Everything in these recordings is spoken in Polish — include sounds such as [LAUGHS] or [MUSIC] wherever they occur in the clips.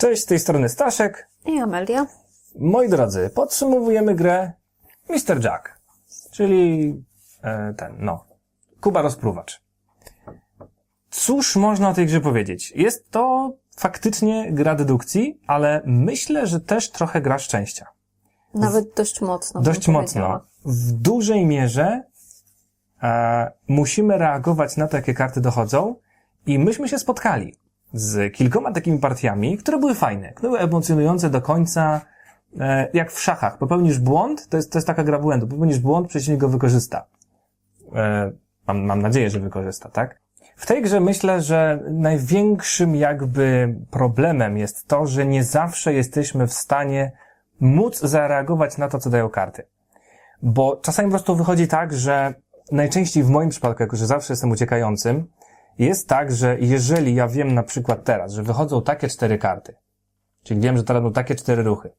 Cześć, z tej strony Staszek. I Amelia. Moi drodzy, podsumowujemy grę Mr. Jack, czyli e, ten, no, Kuba Rozpruwacz. Cóż można o tej grze powiedzieć? Jest to faktycznie gra dedukcji, ale myślę, że też trochę gra szczęścia. Nawet dość mocno. Dość mocno. W dużej mierze e, musimy reagować na to, jakie karty dochodzą i myśmy się spotkali z kilkoma takimi partiami, które były fajne, które były emocjonujące do końca, e, jak w szachach. Popełnisz błąd, to jest, to jest taka gra błędu. Popełnisz błąd, przeciwnik go wykorzysta. E, mam, mam nadzieję, że wykorzysta, tak? W tej grze myślę, że największym jakby problemem jest to, że nie zawsze jesteśmy w stanie móc zareagować na to, co dają karty. Bo czasami po prostu wychodzi tak, że najczęściej w moim przypadku, jako że zawsze jestem uciekającym, jest tak, że jeżeli ja wiem na przykład teraz, że wychodzą takie cztery karty, czyli wiem, że teraz będą takie cztery ruchy,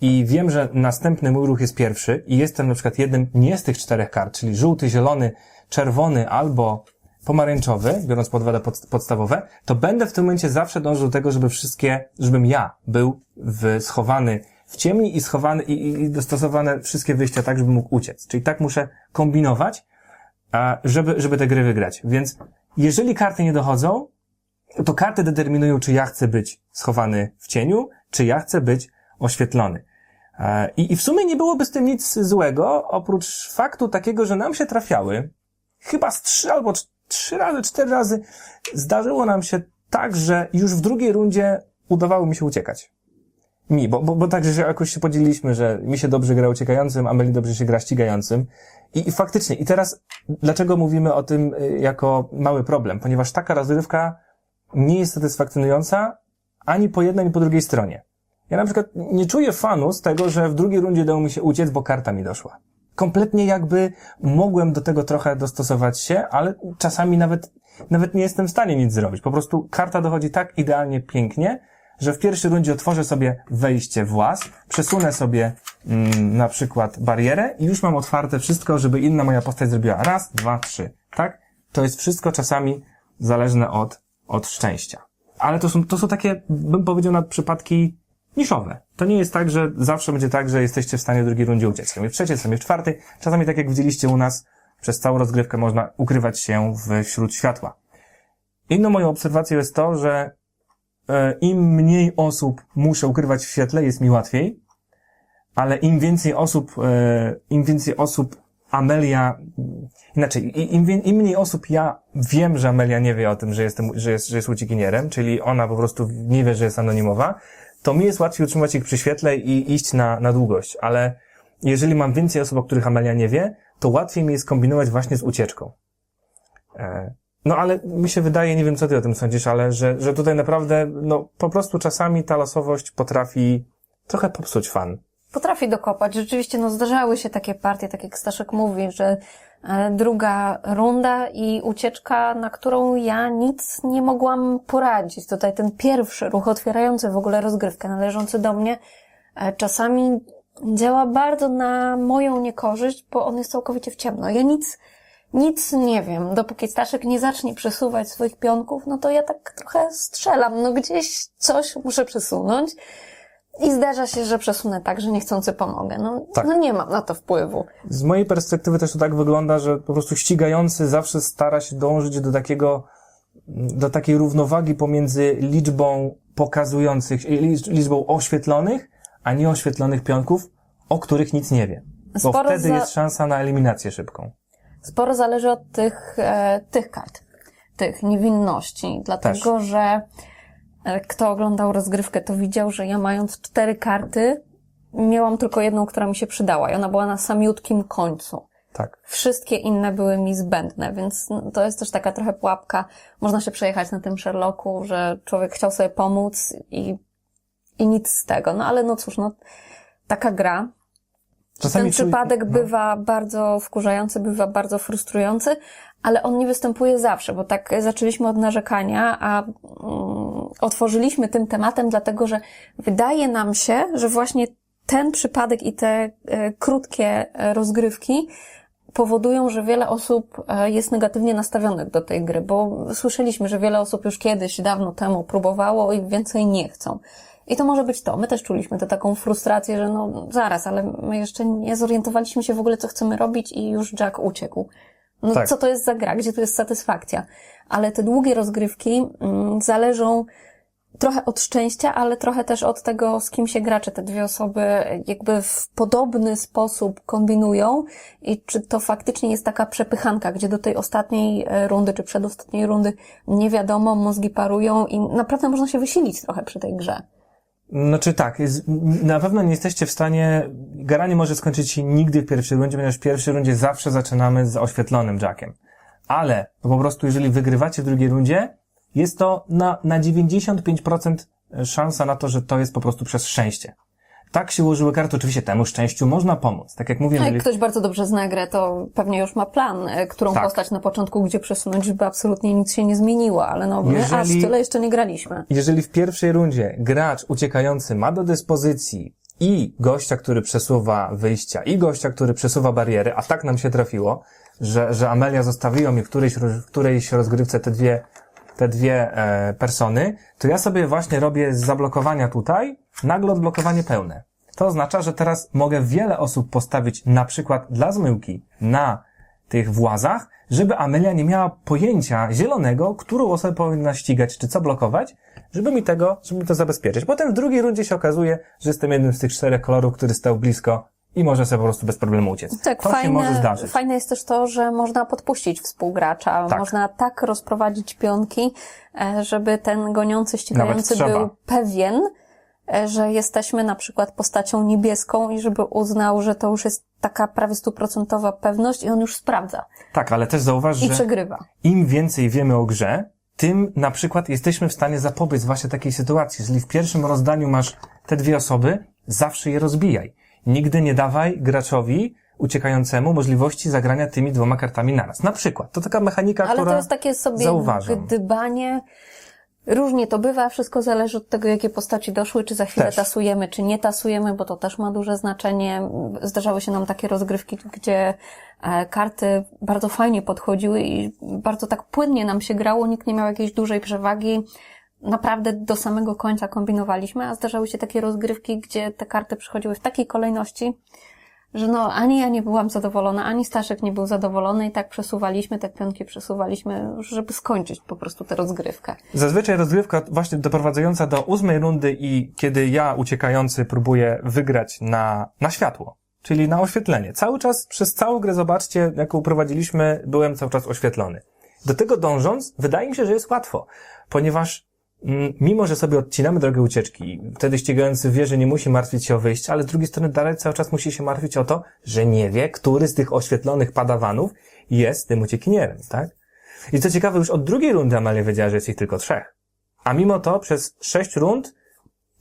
i wiem, że następny mój ruch jest pierwszy i jestem na przykład jednym nie z tych czterech kart, czyli żółty, zielony, czerwony albo pomarańczowy, biorąc pod uwagę pod, podstawowe, to będę w tym momencie zawsze dążył do tego, żeby wszystkie, żebym ja był w, schowany w ciemni i schowany i, i- dostosowane wszystkie wyjścia tak, żeby mógł uciec. Czyli tak muszę kombinować, a, żeby, żeby te gry wygrać. Więc jeżeli karty nie dochodzą, to karty determinują, czy ja chcę być schowany w cieniu, czy ja chcę być oświetlony. E, I, I w sumie nie byłoby z tym nic złego, oprócz faktu takiego, że nam się trafiały, chyba z trzy albo trzy razy, cztery razy zdarzyło nam się tak, że już w drugiej rundzie udawało mi się uciekać. Mi, bo, bo, bo tak, że jakoś się podzieliliśmy, że mi się dobrze gra uciekającym, a Meli dobrze się gra ścigającym. I, I faktycznie, i teraz dlaczego mówimy o tym y, jako mały problem? Ponieważ taka rozrywka nie jest satysfakcjonująca ani po jednej, ani po drugiej stronie. Ja na przykład nie czuję fanu z tego, że w drugiej rundzie dało mi się uciec, bo karta mi doszła. Kompletnie jakby mogłem do tego trochę dostosować się, ale czasami nawet, nawet nie jestem w stanie nic zrobić. Po prostu karta dochodzi tak idealnie pięknie, że w pierwszej rundzie otworzę sobie wejście w łaz, przesunę sobie mm, na przykład barierę i już mam otwarte wszystko, żeby inna moja postać zrobiła raz, dwa, trzy. Tak? To jest wszystko czasami zależne od, od szczęścia. Ale to są, to są takie, bym powiedział, na przypadki niszowe. To nie jest tak, że zawsze będzie tak, że jesteście w stanie w drugiej rundzie uciec. Czasami w trzeciej, czasami w czwartej. Czasami, tak jak widzieliście u nas, przez całą rozgrywkę można ukrywać się wśród światła. Inną moją obserwacją jest to, że im mniej osób muszę ukrywać w świetle, jest mi łatwiej, ale im więcej osób, e, im więcej osób Amelia, inaczej, im, im mniej osób ja wiem, że Amelia nie wie o tym, że, jestem, że, jest, że jest uciekinierem, czyli ona po prostu nie wie, że jest anonimowa, to mi jest łatwiej utrzymać ich przy świetle i iść na, na długość, ale jeżeli mam więcej osób, o których Amelia nie wie, to łatwiej mi jest kombinować właśnie z ucieczką. E, No ale mi się wydaje, nie wiem co ty o tym sądzisz, ale że, że tutaj naprawdę, no po prostu czasami ta losowość potrafi trochę popsuć fan. Potrafi dokopać. Rzeczywiście, no zdarzały się takie partie, tak jak Staszek mówi, że e, druga runda i ucieczka, na którą ja nic nie mogłam poradzić. Tutaj ten pierwszy ruch otwierający w ogóle rozgrywkę, należący do mnie, e, czasami działa bardzo na moją niekorzyść, bo on jest całkowicie w ciemno. Ja nic, nic nie wiem. Dopóki Staszek nie zacznie przesuwać swoich pionków, no to ja tak trochę strzelam. No gdzieś coś muszę przesunąć. I zdarza się, że przesunę tak, że niechcący pomogę. No, Tak. no nie mam na to wpływu. Z mojej perspektywy też to tak wygląda, że po prostu ścigający zawsze stara się dążyć do takiego, do takiej równowagi pomiędzy liczbą pokazujących, licz- liczbą oświetlonych, a nieoświetlonych pionków, o których nic nie wie. Bo Sporo wtedy za- jest szansa na eliminację szybką. Sporo zależy od tych, e, tych kart, tych niewinności, dlatego że e, kto oglądał rozgrywkę, to widział, że ja mając cztery karty, miałam tylko jedną, która mi się przydała i ona była na samiutkim końcu. Tak. Wszystkie inne były mi zbędne, więc no, to jest też taka trochę pułapka. Można się przejechać na tym Sherlocku, że człowiek chciał sobie pomóc i, i nic z tego. No ale no cóż, no taka gra. Czasami Ten przypadek no. bywa bardzo wkurzający, bywa bardzo frustrujący, ale on nie występuje zawsze, bo tak zaczęliśmy od narzekania, a mm, otworzyliśmy tym tematem, dlatego że wydaje nam się, że właśnie ten przypadek i te e, krótkie e, rozgrywki powodują, że wiele osób e, jest negatywnie nastawionych do tej gry, bo słyszeliśmy, że wiele osób już kiedyś, dawno temu próbowało i więcej nie chcą. I to może być to. My też czuliśmy tę taką frustrację, że no zaraz, ale my jeszcze nie zorientowaliśmy się w ogóle, co chcemy robić i już Jack uciekł. No Tak. co to jest za gra? Gdzie tu jest satysfakcja? Ale te długie rozgrywki mm, zależą trochę od szczęścia, ale trochę też od tego, z kim się gra, czy te dwie osoby jakby w podobny sposób kombinują i czy to faktycznie jest taka przepychanka, gdzie do tej ostatniej e, rundy, czy przedostatniej rundy nie wiadomo, mózgi parują i naprawdę można się wysilić trochę przy tej grze. Znaczy tak, jest, na pewno nie jesteście w stanie, gra nie może skończyć się nigdy w pierwszej rundzie, ponieważ w pierwszej rundzie zawsze zaczynamy z oświetlonym Jackiem. Ale po prostu jeżeli wygrywacie w drugiej rundzie, jest to na, na 95% szansa na to, że to jest po prostu przez szczęście. Tak się ułożyły karty, oczywiście temu szczęściu można pomóc. Tak jak mówię, No jak ktoś bardzo dobrze zna grę, to pewnie już ma plan, e, którą Tak. postać na początku gdzie przesunąć, żeby absolutnie nic się nie zmieniło, ale no my aż Jeżeli- tyle jeszcze nie graliśmy. Jeżeli w pierwszej rundzie gracz uciekający ma do dyspozycji i gościa, który przesuwa wyjścia, i gościa, który przesuwa bariery, a tak nam się trafiło, że, że Amelia zostawiła mi w którejś, w którejś rozgrywce te dwie, te dwie e, persony, to ja sobie właśnie robię z zablokowania tutaj nagle odblokowanie pełne. To oznacza, że teraz mogę wiele osób postawić na przykład dla zmyłki na tych włazach, żeby Amelia nie miała pojęcia zielonego, którą osobę powinna ścigać, czy co blokować, żeby mi tego, żeby mi to zabezpieczyć. Potem w drugiej rundzie się okazuje, że jestem jednym z tych czterech kolorów, który stał blisko i może sobie po prostu bez problemu uciec. Tak, to się może fajne, zdarzyć. fajne jest też to, że można podpuścić współgracza, Tak. można tak rozprowadzić pionki, e, żeby ten goniący, ścigający był pewien, że jesteśmy na przykład postacią niebieską i żeby uznał, że to już jest taka prawie stuprocentowa pewność i on już sprawdza Tak, ale też zauważ, i że przegrywa. im więcej wiemy o grze, tym na przykład jesteśmy w stanie zapobiec właśnie takiej sytuacji. Jeżeli w pierwszym rozdaniu masz te dwie osoby, zawsze je rozbijaj. Nigdy nie dawaj graczowi uciekającemu możliwości zagrania tymi dwoma kartami naraz. Na przykład. To taka mechanika, Ale która... to jest takie sobie zauważam. gdybanie. Różnie to bywa, wszystko zależy od tego, jakie postaci doszły, czy za chwilę Też. tasujemy, czy nie tasujemy, bo to też ma duże znaczenie. Zdarzały się nam takie rozgrywki, gdzie e, karty bardzo fajnie podchodziły i bardzo tak płynnie nam się grało, nikt nie miał jakiejś dużej przewagi. Naprawdę do samego końca kombinowaliśmy, a zdarzały się takie rozgrywki, gdzie te karty przychodziły w takiej kolejności, że no, ani ja nie byłam zadowolona, ani Staszek nie był zadowolony i tak przesuwaliśmy te pionki, przesuwaliśmy, żeby skończyć po prostu tę rozgrywkę. Zazwyczaj rozgrywka właśnie doprowadzająca do ósmej rundy i kiedy ja uciekający próbuję wygrać na, na światło, czyli na oświetlenie. Cały czas, przez całą grę, zobaczcie, jaką prowadziliśmy, byłem cały czas oświetlony. Do tego dążąc, wydaje mi się, że jest łatwo, ponieważ mimo, że sobie odcinamy drogę ucieczki, wtedy ścigający wie, że nie musi martwić się o wyjście, ale z drugiej strony dalej cały czas musi się martwić o to, że nie wie, który z tych oświetlonych padawanów jest tym uciekinierem, tak? I co ciekawe, już od drugiej rundy Amalia wiedziała, że jest ich tylko trzech. A mimo to przez sześć rund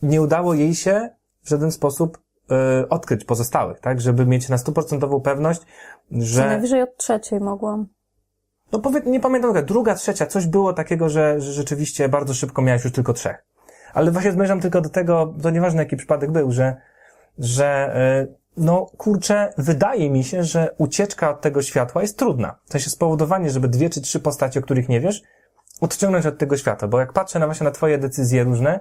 nie udało jej się w żaden sposób e, odkryć pozostałych, tak? Żeby mieć na stuprocentową pewność, że... Najwyżej od trzeciej mogłam. No powie, nie pamiętam, jaka, druga, trzecia, coś było takiego, że, że rzeczywiście bardzo szybko miałeś już tylko trzech. Ale właśnie zmierzam tylko do tego, to nieważne jaki przypadek był, że, że e, no kurczę, wydaje mi się, że ucieczka od tego światła jest trudna. W sensie spowodowanie, żeby dwie czy trzy postacie, o których nie wiesz, odciągnąć od tego światła. Bo jak patrzę na właśnie na twoje decyzje różne,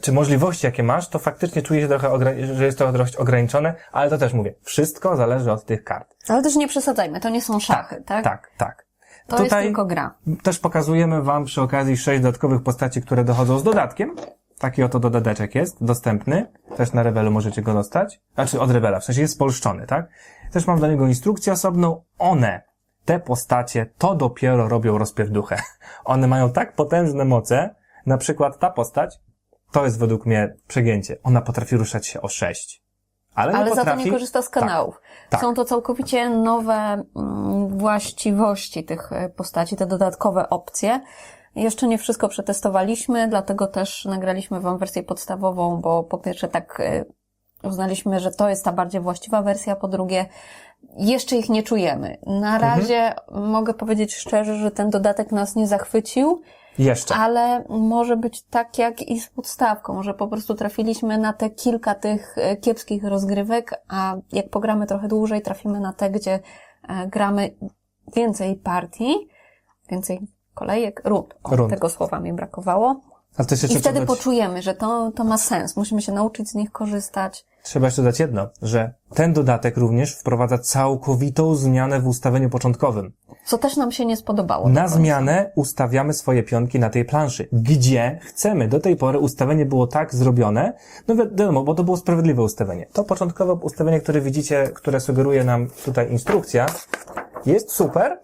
czy możliwości, jakie masz, to faktycznie czuję się trochę, że jest to dość ograniczone, ale to też mówię, wszystko zależy od tych kart. Ale też nie przesadzajmy, to nie są szachy, tak? Tak, tak. To jest tylko gra. Też pokazujemy Wam przy okazji sześć dodatkowych postaci, które dochodzą z dodatkiem. Taki oto dodateczek jest dostępny. Też na Revelu możecie go dostać. Znaczy od Revela, w sensie jest spolszczony, tak? Też mam do niego instrukcję osobną. One, te postacie, to dopiero robią rozpierduchę. [LAUGHS] One mają tak potężne moce. Na przykład ta postać, to jest według mnie przegięcie. Ona potrafi ruszać się o sześć. Ale, Ale nie za to potrafi... nie korzysta z kanałów. tak. Są to całkowicie nowe mm, właściwości tych e, postaci, te dodatkowe opcje. Jeszcze nie wszystko przetestowaliśmy, dlatego też nagraliśmy Wam wersję podstawową, bo po pierwsze tak e, uznaliśmy, że to jest ta bardziej właściwa wersja, po drugie jeszcze ich nie czujemy. Na razie mogę powiedzieć szczerze, że ten dodatek nas nie zachwycił. Jeszcze. Ale może być tak jak i z podstawką, że po prostu trafiliśmy na te kilka tych e, kiepskich rozgrywek, a jak pogramy trochę dłużej, trafimy na te, gdzie e, gramy więcej partii, więcej kolejek, rund. O, Rund. tego słowa mi brakowało. I wtedy poczujemy, że to, to ma sens. Musimy się nauczyć z nich korzystać. Trzeba jeszcze dodać jedno, że ten dodatek również wprowadza całkowitą zmianę w ustawieniu początkowym. Co też nam się nie spodobało. do Na zmianę ustawiamy swoje pionki na tej planszy, gdzie chcemy. Do tej pory ustawienie było tak zrobione, no wiadomo, bo to było sprawiedliwe ustawienie. To początkowe ustawienie, które widzicie, które sugeruje nam tutaj instrukcja, jest super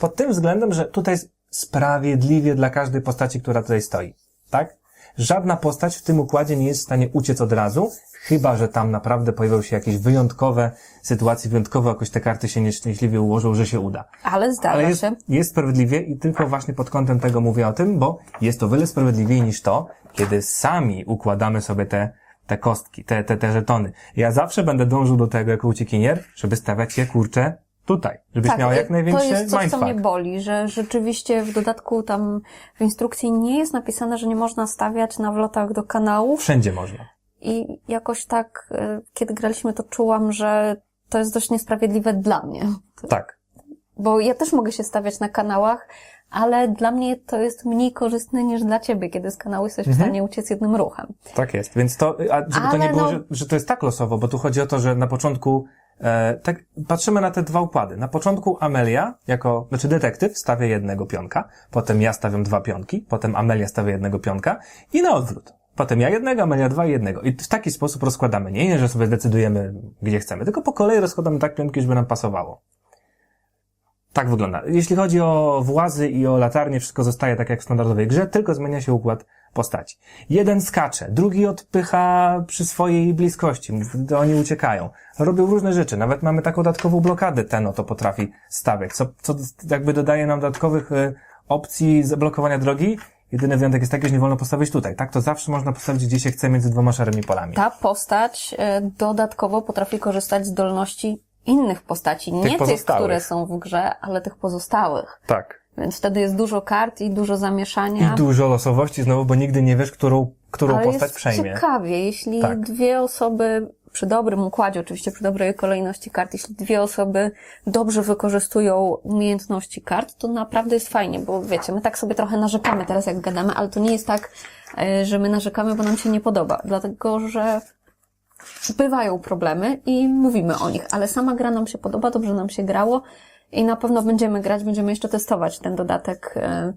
pod tym względem, że tutaj jest sprawiedliwie dla każdej postaci, która tutaj stoi. Tak? Żadna postać w tym układzie nie jest w stanie uciec od razu, chyba, że tam naprawdę pojawią się jakieś wyjątkowe sytuacje, wyjątkowo jakoś te karty się nieszczęśliwie ułożą, że się uda. Ale zdarza Ale jest, się. jest sprawiedliwie i tylko właśnie pod kątem tego mówię o tym, bo jest to wiele sprawiedliwiej niż to, kiedy sami układamy sobie te, te kostki, te, te, te żetony. Ja zawsze będę dążył do tego jako uciekinier, żeby stawiać je kurcze tutaj, żebyś miał jak największy Tak, to jest coś, co mindfuck. mnie boli, że rzeczywiście w dodatku tam w instrukcji nie jest napisane, że nie można stawiać na wlotach do kanałów Wszędzie można. i jakoś tak, e, kiedy graliśmy, to czułam, że to jest dość niesprawiedliwe dla mnie. Tak. Bo ja też mogę się stawiać na kanałach, ale dla mnie to jest mniej korzystne niż dla ciebie, kiedy z kanału jesteś w stanie uciec jednym ruchem. Tak jest. Więc to, a żeby to nie Ale było, no- że, że to jest tak losowo, bo tu chodzi o to, że na początku, e, tak, patrzymy na te dwa układy. Na początku Amelia, jako, znaczy detektyw, stawia jednego pionka, potem ja stawiam dwa pionki, potem Amelia stawia jednego pionka i na odwrót. Potem ja jednego, Amelia dwa i jednego. I w taki sposób rozkładamy. Nie, że sobie decydujemy, gdzie chcemy, tylko po kolei rozkładamy tak pionki, żeby nam pasowało. Tak wygląda. Jeśli chodzi o włazy i o latarnie, wszystko zostaje tak jak w standardowej grze, tylko zmienia się układ postaci. Jeden skacze, drugi odpycha przy swojej bliskości, gdy oni uciekają. Robią różne rzeczy, nawet mamy taką dodatkową blokadę, ten oto potrafi stawiać, co, co jakby dodaje nam dodatkowych y, opcji zablokowania drogi. Jedyny wyjątek jest taki, że nie wolno postawić tutaj, tak? To zawsze można postawić gdzie się chce między dwoma szarymi polami. Ta postać e, dodatkowo potrafi korzystać z zdolności innych postaci. Nie tych, które są w grze, ale tych pozostałych. Tak. Więc wtedy jest dużo kart i dużo I zamieszania. dużo losowości znowu, bo nigdy nie wiesz, którą, którą ale postać jest przejmie. ciekawie, jeśli Tak. dwie osoby, przy dobrym układzie, oczywiście przy dobrej kolejności kart, jeśli dwie osoby dobrze wykorzystują umiejętności kart, to naprawdę jest fajnie, bo wiecie, my tak sobie trochę narzekamy teraz jak gadamy, ale to nie jest tak, e, że my narzekamy, bo nam się nie podoba, dlatego że bywają problemy i mówimy o nich, ale sama gra nam się podoba, dobrze nam się grało i na pewno będziemy grać, będziemy jeszcze testować ten dodatek. e,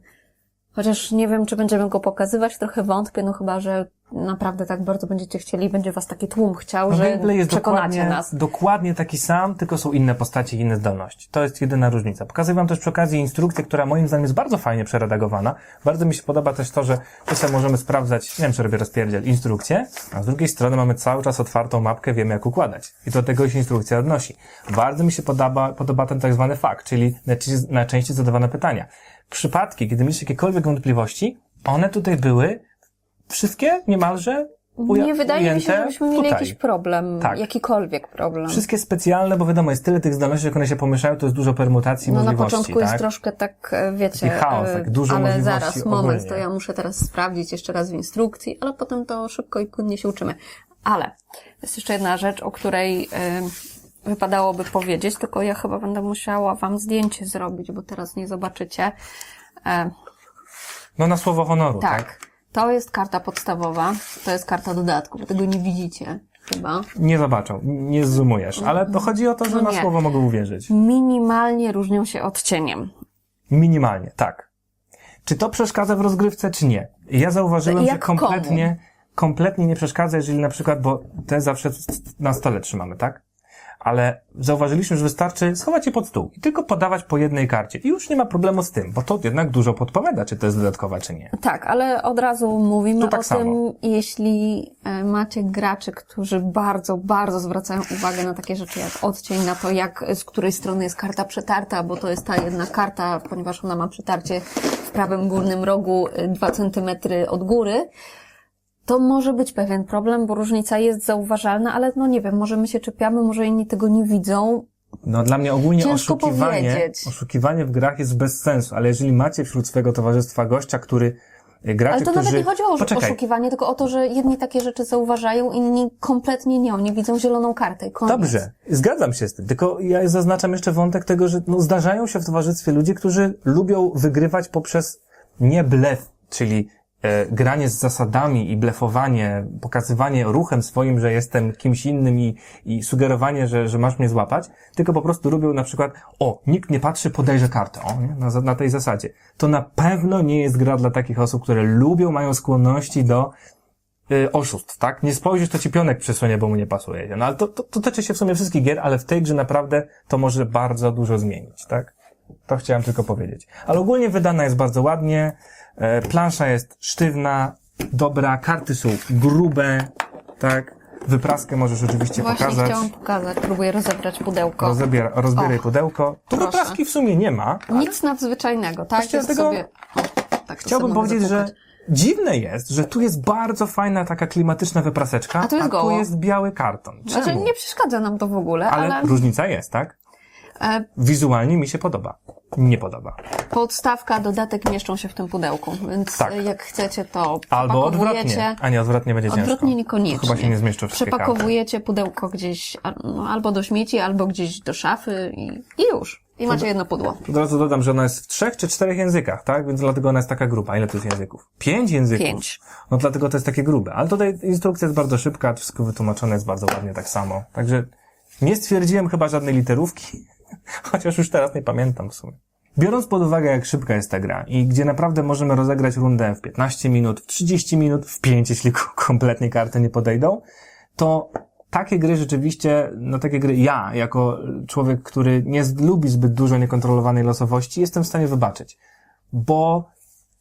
Chociaż nie wiem, czy będziemy go pokazywać, trochę wątpię, no chyba, że naprawdę tak bardzo będziecie chcieli będzie was taki tłum chciał, No, że gameplay jest przekonacie dokładnie, nas. dokładnie taki sam, tylko są inne postacie i inne zdolności. To jest jedyna różnica. Pokazuję wam też przy okazji instrukcję, która moim zdaniem jest bardzo fajnie przeredagowana. Bardzo mi się podoba też to, że czasem możemy sprawdzać, nie wiem, czy robię rozpierdziel, instrukcję, a z drugiej strony mamy cały czas otwartą mapkę, wiemy jak układać. I do tego się instrukcja odnosi. Bardzo mi się podoba, podoba ten tak zwany fakt, czyli najczęściej- najczęściej zadawane pytania. Przypadki, kiedy mieliście jakiekolwiek wątpliwości, one tutaj były wszystkie niemalże uja- Nie wydaje mi się, żebyśmy mieli tutaj. jakiś problem, Tak. jakikolwiek problem. Wszystkie specjalne, bo wiadomo, jest tyle tych zdolności, jak one się pomieszają, to jest dużo permutacji, No na możliwości, początku tak? jest troszkę tak, e, wiecie, Taki chaos, e, tak dużo ale zaraz, moment, ogólnie. to ja muszę teraz sprawdzić jeszcze raz w instrukcji, ale potem to szybko i płynnie się uczymy. Ale jest jeszcze jedna rzecz, o której e, wypadałoby powiedzieć, tylko ja chyba będę musiała wam zdjęcie zrobić, bo teraz nie zobaczycie. No na słowo honoru, tak? tak, to jest karta podstawowa, to jest karta dodatku, bo tego nie widzicie chyba. Nie zobaczą, nie zoomujesz, ale to chodzi o to, że No na słowo mogę uwierzyć. Minimalnie różnią się odcieniem. Minimalnie, tak. Czy to przeszkadza w rozgrywce, czy nie? Ja zauważyłem, Jak że kompletnie, kompletnie nie przeszkadza, jeżeli na przykład, bo te zawsze na stole trzymamy, tak? Ale zauważyliśmy, że wystarczy schować je pod stół i tylko podawać po jednej karcie. I już nie ma problemu z tym, bo to jednak dużo podpowiada, czy to jest dodatkowa, czy nie. Tak, ale od razu mówimy tak o samo. tym, jeśli e, macie graczy, którzy bardzo, bardzo zwracają uwagę na takie rzeczy jak odcień, na to jak, z której strony jest karta przetarta, bo to jest ta jedna karta, ponieważ ona ma przetarcie w prawym górnym rogu e, 2 centymetry od góry, to może być pewien problem, bo różnica jest zauważalna, ale no nie wiem, może my się czepiamy, może inni tego nie widzą. No dla mnie ogólnie Ciężko oszukiwanie, powiedzieć. oszukiwanie w grach jest bez sensu, ale jeżeli macie wśród swojego towarzystwa gościa, który e, graczy, Ale to którzy... nawet nie chodzi o Poczekaj, oszukiwanie, tylko o to, że jedni takie rzeczy zauważają, inni kompletnie nie. Oni widzą zieloną kartę i koniec. Dobrze, zgadzam się z tym, tylko ja zaznaczam jeszcze wątek tego, że no, zdarzają się w towarzystwie ludzie, którzy lubią wygrywać poprzez nie blef, czyli granie z zasadami i blefowanie, pokazywanie ruchem swoim, że jestem kimś innym i, i sugerowanie, że, że masz mnie złapać, tylko po prostu lubią na przykład, o, nikt nie patrzy, podejrze kartę, o, nie? Na, na tej zasadzie. To na pewno nie jest gra dla takich osób, które lubią, mają skłonności do y, oszustw, tak? Nie spojrzysz, to ci pionek przesunie, bo mu nie pasuje. No ale to, to, to tyczy się w sumie wszystkich gier, ale w tej grze naprawdę to może bardzo dużo zmienić, tak? To chciałem tylko powiedzieć. Ale ogólnie wydana jest bardzo ładnie, e, plansza jest sztywna, dobra, karty są grube, tak? Wypraskę możesz oczywiście Właśnie pokazać. chciałam pokazać. Próbuję rozebrać pudełko. Rozbiera, rozbieraj pudełko. Tu proszę. wypraski w sumie nie ma. Nic nadzwyczajnego, tak? Jest dlatego sobie... o, tak, Chciałbym powiedzieć, że dziwne jest, że tu jest bardzo fajna taka klimatyczna wypraseczka, A tu jest tu goło. jest biały karton. Czemu? Znaczy, nie przeszkadza nam to w ogóle, ale, ale, różnica jest, tak? Wizualnie mi się podoba. Nie podoba. podstawka, dodatek mieszczą się w tym pudełku, więc Tak. jak chcecie, to Albo odwrotnie. A nie, odwrotnie będzie ciężko. Odwrotnie niekoniecznie. To chyba się nie zmieszczą wszystkie karty. Przepakowujecie pudełko gdzieś no, albo do śmieci, albo gdzieś do szafy i, i już. I macie jedno pudło. Od razu dodam, że ona jest w trzech czy czterech językach, tak? Więc dlatego ona jest taka gruba. Ile to jest języków? Pięć języków. Pięć. No dlatego to jest takie grube. Ale tutaj instrukcja jest bardzo szybka, wszystko wytłumaczone jest bardzo ładnie tak samo. Także nie stwierdziłem chyba żadnej literówki, chociaż już teraz nie pamiętam w sumie. Biorąc pod uwagę, jak szybka jest ta gra i gdzie naprawdę możemy rozegrać rundę w 15 minut, w 30 minut, w 5, jeśli [LAUGHS] kompletnie karty nie podejdą, to takie gry rzeczywiście, no takie gry ja, jako człowiek, który nie lubi zbyt dużo niekontrolowanej losowości, jestem w stanie wybaczyć. Bo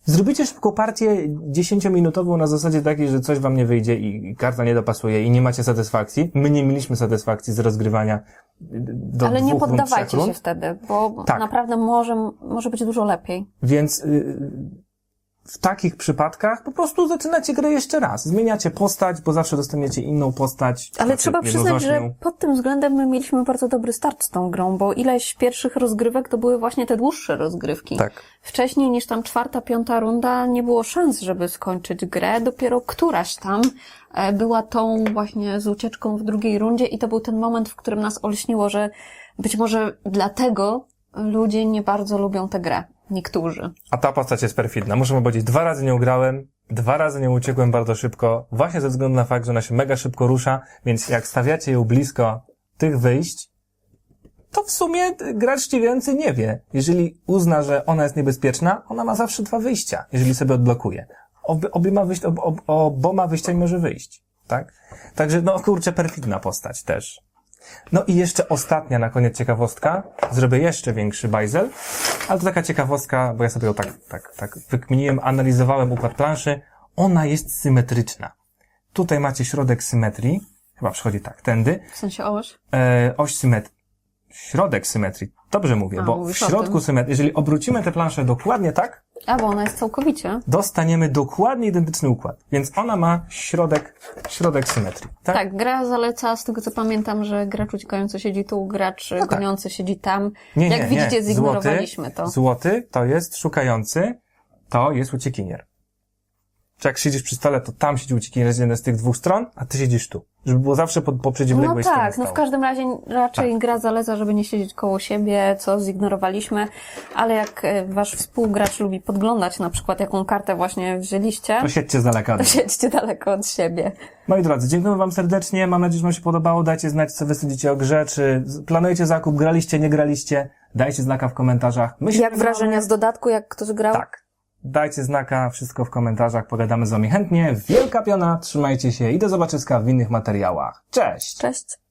zrobicie szybką partię 10-minutową na zasadzie takiej, że coś wam nie wyjdzie i karta nie dopasuje i nie macie satysfakcji. My nie mieliśmy satysfakcji z rozgrywania do Ale nie dwóch rund, trzech poddawajcie się wtedy, bo Tak. naprawdę może, może być dużo lepiej. Więc y, w takich przypadkach po prostu zaczynacie grę jeszcze raz. Zmieniacie postać, bo zawsze dostaniecie inną postać. Ale znaczy trzeba przyznać, że pod tym względem my mieliśmy bardzo dobry start z tą grą, bo ileś pierwszych rozgrywek to były właśnie te dłuższe rozgrywki. Tak. Wcześniej niż tam czwarta, piąta runda nie było szans, żeby skończyć grę. Dopiero któraś tam była tą właśnie z ucieczką w drugiej rundzie i to był ten moment, w którym nas olśniło, że być może dlatego ludzie nie bardzo lubią tę grę. Niektórzy. A ta postać jest perfidna. Muszę powiedzieć, dwa razy nie grałem, dwa razy nie uciekłem bardzo szybko, właśnie ze względu na fakt, że ona się mega szybko rusza, więc jak stawiacie ją blisko tych wyjść, to w sumie gracz ścigający nie wie. Jeżeli uzna, że ona jest niebezpieczna, ona ma zawsze dwa wyjścia, jeżeli sobie odblokuje. Ob, obiema wyjść, ob, ob, oboma wyjściami może wyjść, tak? Także, no kurczę, perfidna postać też. No i jeszcze ostatnia na koniec ciekawostka. Zrobię jeszcze większy bajzel, ale to taka ciekawostka, bo ja sobie ją tak, tak, tak wykminiłem, analizowałem układ planszy. Ona jest symetryczna. Tutaj macie środek symetrii. Chyba przychodzi tak, tędy. W sensie oś. E, oś symetrii. Środek symetrii. Dobrze mówię, A, bo w środku symetrii, jeżeli obrócimy tę planszę dokładnie tak, A, bo ona jest całkowicie. dostaniemy dokładnie identyczny układ. Więc ona ma środek, środek symetrii. Tak? Tak, gra zaleca, z tego co pamiętam, że gracz uciekający siedzi tu, gracz tak. goniący siedzi tam. Nie, Jak nie, widzicie, nie. zignorowaliśmy złoty, to. Złoty to jest szukający, to jest uciekinier. Czy jak siedzisz przy stole, to tam siedzi uciekinier z jednej z tych dwóch stron, a ty siedzisz tu. Żeby było zawsze po, po No przeciwległej stronie tak, no w każdym razie raczej Tak. gra zaleca, żeby nie siedzieć koło siebie, co zignorowaliśmy, ale jak e, wasz współgracz lubi podglądać na przykład, jaką kartę właśnie wzięliście, To siedźcie z daleka. to siedźcie daleko od siebie. Moi drodzy, dziękuję wam serdecznie. Mam nadzieję, że wam się podobało. Dajcie znać, co wy sądzicie o grze. Czy planujecie zakup, graliście, nie graliście? Dajcie znaka w komentarzach. My się Jak wrażenia z dodatku, jak ktoś grał? Tak. Dajcie znaka, wszystko w komentarzach, pogadamy z wami chętnie. Wielka piona, trzymajcie się i do zobaczyska w innych materiałach. Cześć! Cześć.